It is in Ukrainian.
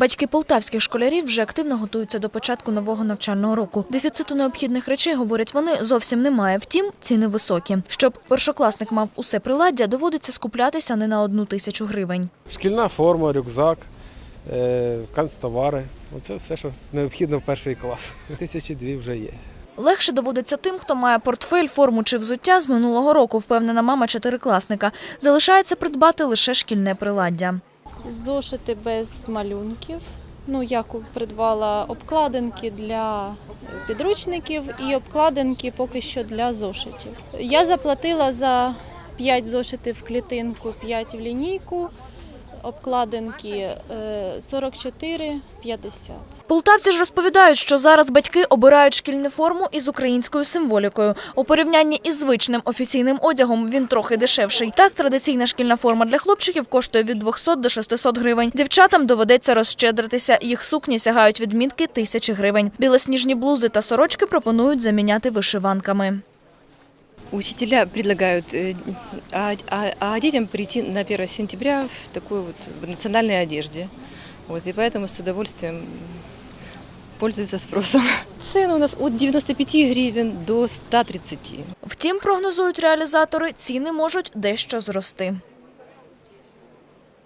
Батьки полтавських школярів вже активно готуються до початку нового навчального року. Дефіциту необхідних речей, говорять вони, зовсім немає. Втім, ціни високі. Щоб першокласник мав усе приладдя, доводиться скуплятися не на одну тисячу гривень. Шкільна форма, рюкзак, е, канцтовари. Оце все, що необхідно в перший клас. Тисячі дві вже є. Легше доводиться тим, хто має портфель, форму чи взуття з минулого року, впевнена мама чотирикласника. Залишається придбати лише шкільне приладдя. Зошити без малюнків. Ну, я придбала обкладинки для підручників і обкладинки поки що для зошитів. Я заплатила за 5 зошитів клітинку, 5 в лінійку, обкладинки е, 44,50. Полтавці ж розповідають, що зараз батьки обирають шкільну форму із українською символікою. У порівнянні із звичним офіційним одягом він трохи дешевший. Так, традиційна шкільна форма для хлопчиків коштує від 200 до 600 гривень. Дівчатам доведеться розщедритися. Їх сукні сягають відмітки тисячі гривень. Білосніжні блузи та сорочки пропонують заміняти вишиванками. Учителя предлагают э, а, а- а детям прийти на 1 сентября в такой вот в национальной одежде. Вот, и поэтому с удовольствием пользуются спросом. Цены у нас от 95 гривен до 130. Втім, прогнозують реалізатори, ціни можуть дещо зрости.